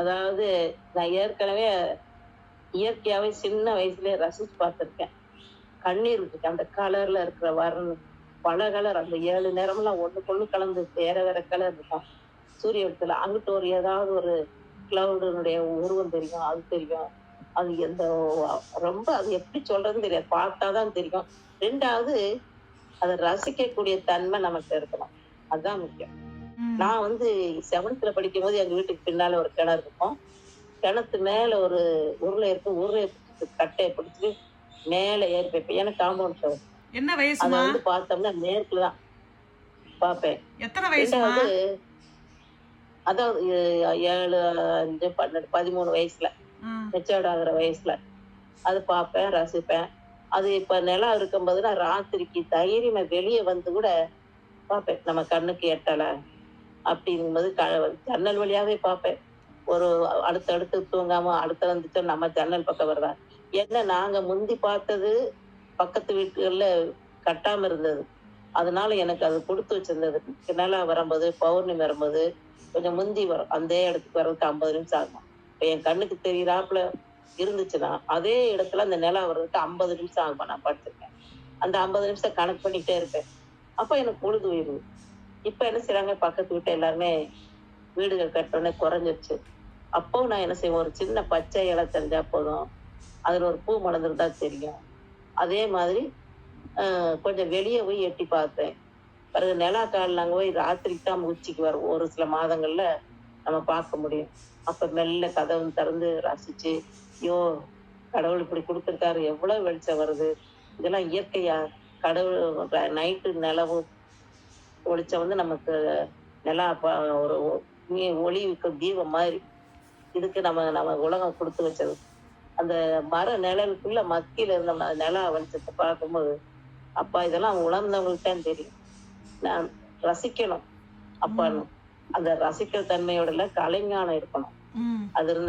அதாவது நான் ஏற்கனவே இயற்கையாவே சின்ன வயசுலேயே ரசிச்சு பார்த்துருக்கேன். கண்ணீர் இருக்கு அந்த கலர்ல இருக்கிற வர்ணம் பல கலர் அந்த ஏழு நிறம்லாம் ஒண்ணுக்குள்ள கலந்து வேற வேற கலர் இருக்கும். சூரிய இடத்துல அங்கிட்டு ஒரு ஏதாவது ஒரு கிளவுடனுடைய உருவம் தெரியும் அது தெரியும். அது எந்த ரொம்ப அது எப்படி சொல்றதுன்னு தெரியாது பார்த்தாதான் தெரியும். ரெண்டாவது அதை ரசிக்கக்கூடிய தன்மை நமக்கு இருக்கணும். அதுதான் முக்கியம். நான் வந்து செவன்த்ல படிக்கும் போது எங்க வீட்டுக்கு பின்னால ஒரு கிணறு இருக்கும். கிணத்து மேல ஒரு உருளை இருக்கும் உருளை கட்டையை பிடிச்சிட்டு மேல ஏறி போய்ப்பேன். எனக்கு காம்பவுண்ட் என்ன அதை வயசுமா? வந்து பார்த்தோம்னா தான் பார்ப்பேன். எத்தனை ரெண்டாவது அதாவது ஏழு அஞ்சு பன்னெண்டு பதிமூணு வயசுல. மெச்சூர்ட் ஆகுற வயசுல. அது பார்ப்பேன் ரசிப்பேன். அது இப்ப நிலம் இருக்கும்போது நான் ராத்திரிக்கு தைரியமா வெளியே வந்து கூட பார்ப்பேன். நம்ம கண்ணுக்கு எட்டல. அப்படிங்கும்போது க- ஜன்னல் வழியாவே பார்ப்பேன். ஒரு அடுத்தடுத்து தூங்காம அடுத்த வந்துட்டு நம்ம ஜன்னல் பக்கம் வருவேன் என்ன நாங்க முந்தி பார்த்தது பக்கத்து வீட்டுகள்ல கட்டாம இருந்தது. அதனால எனக்கு அது கொடுத்து வச்சிருந்தது. நிலா வரும்போது பௌர்ணமி வரும்போது கொஞ்சம் முந்தி வரும். அந்த இடத்துக்கு வர்றதுக்கு ஐம்பது நிமிஷம் ஆகும். இப்ப என் கண்ணுக்கு தெரியறாப்புல இருந்துச்சுன்னா அதே இடத்துல அந்த நிலா வர்றதுக்கு ஐம்பது நிமிஷம் ஆகும். நான் படுத்திருக்கேன். அந்த ஐம்பது நிமிஷம் கணக்கு பண்ணிட்டே இருப்பேன். அப்ப எனக்கு பொழுது உயிர்வு இப்ப என்ன செய்யறாங்க பக்கத்து வீட்டு எல்லாருமே வீடுகள் கட்டோடனே குறைஞ்சிருச்சு. அப்போ நான் என்ன செய்வேன்? ஒரு சின்ன பச்சை இலை தெரிஞ்சா போதும். அதுல ஒரு பூ மலர்ந்துருந்தா தெரியும். அதே மாதிரி கொஞ்சம் வெளியே போய் எட்டி பார்த்தேன் பிறகு நிலா கால் நாங்கள் போய் ராத்திரிக்கு தான் உச்சிக்கு வரும். ஒரு சில மாதங்கள்ல நம்ம பார்க்க முடியும். அப்ப மெல்ல கதவு திறந்து ரசிச்சு ஐயோ கடவுள் இப்படி கொடுத்துருக்காரு. எவ்வளவு வெளிச்சம் வருது. இதெல்லாம் இயற்கையா கடவுள் நைட்டு நிலவும் வெளிச்சம் வந்து நமக்கு நிலா ப- ஒரு ஒ- நீ- ஒளி தீபம் மாதிரி இதுக்கு நம்ம நம்ம உலகம் கொடுத்து வச்சது. அந்த மர நிழலுக்குள்ள மத்தியில இருந்த நிலா வெளிச்சத்தை பார்க்கும்போது அப்பா இதெல்லாம் உணர்ந்தவங்களுக்கு தான் தெரியும். நான் ரசிக்கணும். அப்பான்னு அந்த ரசிக்கிற தன்மையோட கலைஞானம் இருக்கணும். அது இருந்தா